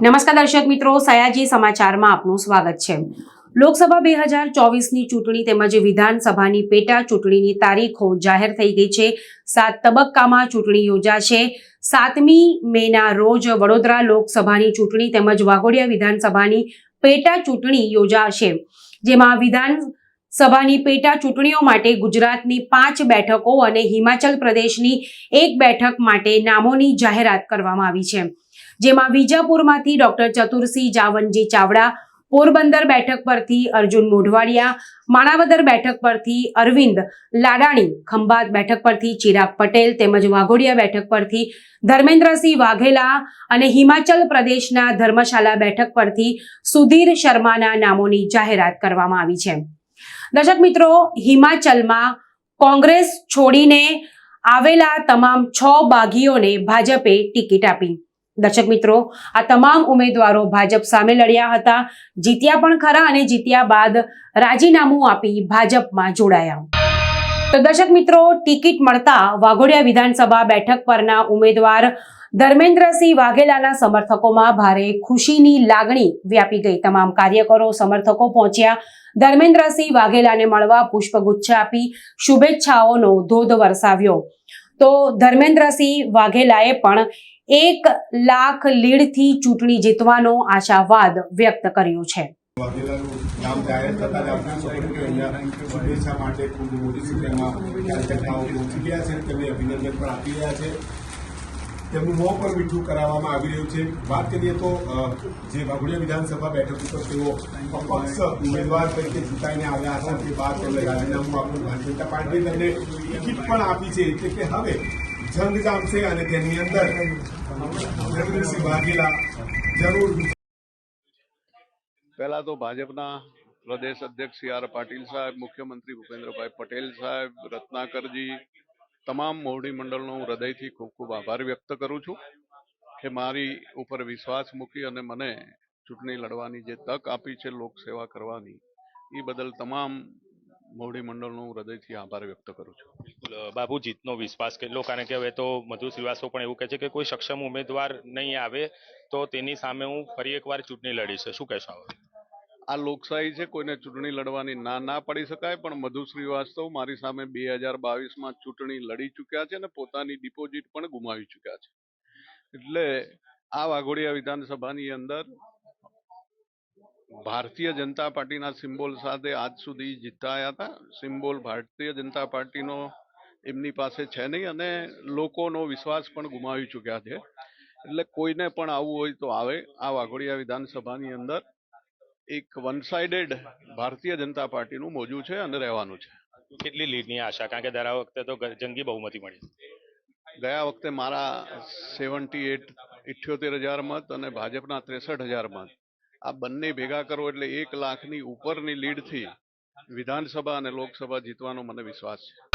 નમસ્કાર દર્શક મિત્રો, સયાજી સમાચારમાં આપનું સ્વાગત છે. લોકસભા બે હજાર ચોવીસની ચૂંટણી તેમજ વિધાનસભાની પેટા ચૂંટણીની તારીખો જાહેર થઈ ગઈ છે. સાત તબક્કામાં ચૂંટણી યોજાશે. સાતમી મેના રોજ વડોદરા લોકસભાની ચૂંટણી તેમજ વાઘોડિયા વિધાનસભાની પેટા ચૂંટણી યોજાશે. જેમાં વિધાન સભાની પેટા ચૂંટણીઓ માટે ગુજરાતની પાંચ બેઠકો અને હિમાચલ પ્રદેશની એક બેઠક માટે નામોની જાહેરાત કરવામાં આવી છે. જેમાં વિજાપુરમાંથી ડોક્ટર ચતુરસિંહ જાવનજી ચાવડા, પોરબંદર બેઠક પરથી અર્જુન મોઢવાડિયા, માણાવદર બેઠક પરથી અરવિંદ લાડાણી, ખંભાત બેઠક પરથી ચિરાગ પટેલ તેમજ વાઘોડિયા બેઠક પરથી ધર્મેન્દ્રસિંહ વાઘેલા અને હિમાચલ પ્રદેશના ધર્મશાલા બેઠક પરથી સુધીર શર્માના નામોની જાહેરાત કરવામાં આવી છે. દર્શક મિત્રો, હિમાચલમાં કોંગ્રેસ છોડીને આવેલા તમામ છ બાગીઓને ભાજપે ટિકિટ આપી. દર્શક મિત્રો, આ તમામ ઉમેદવારો ભાજપ સામે લડ્યા હતા. જીત્યા પણ ખરા અને જીત્યા બાદ રાજીનામું આપી ભાજપમાં જોડાયા. તો દર્શક મિત્રો, ટિકિટ મળતા વાઘોડિયા વિધાનસભા બેઠક પરના ઉમેદવાર ધર્મેન્દ્રસિંહ વાઘેલાના સમર્થકોમાં ભારે ખુશીની લાગણી વ્યાપી ગઈ. તમામ કાર્યકરો, સમર્થકો પહોંચ્યા. ધર્મેન્દ્રસિંહ વાઘેલાને મળવા પુષ્પગુચ્છ આપી શુભેચ્છાઓનો ધોધ વરસાવ્યો. તો ધર્મેન્દ્રસિંહ વાઘેલાએ પણ એક લાખ લીડથી ચૂંટણી જીતવાનો આશાવાદ વ્યક્ત કર્યો છે. શુભેચ્છા માટે ખૂબ મોટી સંખ્યામાં કાર્યકર્તાઓ પહોંચી ગયા છે. તેમને અભિનંદન પણ આપી રહ્યા છે. તેમનું મોં પર મીઠું કરાવવામાં આવી રહ્યું છે. વાત કરીએ તો જે વાઘોડિયા વિધાનસભા બેઠક ઉપર તેઓ અપક્ષ ઉમેદવાર તરીકે ચૂંટાઈને આવ્યા હતા. તે બાદ તેમણે રાજીનામું આપ્યું ભારતીય જનતા પાર્ટીએ તેમને ટિકિટ પણ આપી છે. એટલે કે હવે જંગ જામશે અને તેની અંદર ધર્મેન્દ્રસિંહ વાઘેલા જરૂર પહેલા તો ભાજપના પ્રદેશ અધ્યક્ષ સી આર પાટીલ સાહેબ, મુખ્યમંત્રી ભૂપેન્દ્રભાઈ પટેલ સાહેબ, રત્નાકરજી તમામ મોવડી મંડળનો હું હૃદયથી ખૂબ ખૂબ આભાર વ્યક્ત કરું છું કે મારી ઉપર વિશ્વાસ મૂકી અને મને ચૂંટણી લડવાની જે તક આપી છે લોકસેવા કરવાની એ બદલ તમામ મોવડી મંડળનો હું હૃદયથી આભાર વ્યક્ત કરું છું. બિલકુલ બાબુ, જીતનો વિશ્વાસ કેટલો કારણ કે હવે તો મધુ શ્રીવાસો પણ એવું કહે છે કે કોઈ સક્ષમ ઉમેદવાર નહીં આવે તો તેની સામે હું ફરી એકવાર ચૂંટણી લડીશ. શું કહેશો આ લોકશાહી છે, કોઈને ચૂંટણી લડવાની ના ના પડી શકાય, પણ મધુ શ્રીવાસ્તવ મારી સામે બે હજાર બાવીસમાં ચૂંટણી લડી ચૂક્યા છે અને પોતાની ડિપોઝિટ પણ ગુમાવી ચૂક્યા છે. એટલે આ વાઘોડિયા વિધાનસભાની અંદર ભારતીય જનતા પાર્ટીના સિમ્બોલ સાથે આજ સુધી જીતાયા હતા. સિમ્બોલ ભારતીય જનતા પાર્ટીનો એમની પાસે છે નહીં અને લોકોનો વિશ્વાસ પણ ગુમાવી ચૂક્યા છે. એટલે કોઈને પણ આવવું હોય તો આવે આ વાઘોડિયા વિધાનસભાની અંદર. એક વન સાઇડેડ ભારતીય જનતા પાર્ટીનું મોજું છે અને રહેવાનું છે. કેટલી લીડની આશા? કારણ કે દર વખતે તો જંગી બહુમતી મળી ગયા વખતે મારા સેવન્ટી એટ ઇઠ્યોતેર હજાર મત અને ભાજપના ત્રેસઠ હજાર મત. આ બંને ભેગા કરો એટલે એક લાખની ઉપરની લીડથી વિધાનસભા અને લોકસભા જીતવાનો મને વિશ્વાસ છે.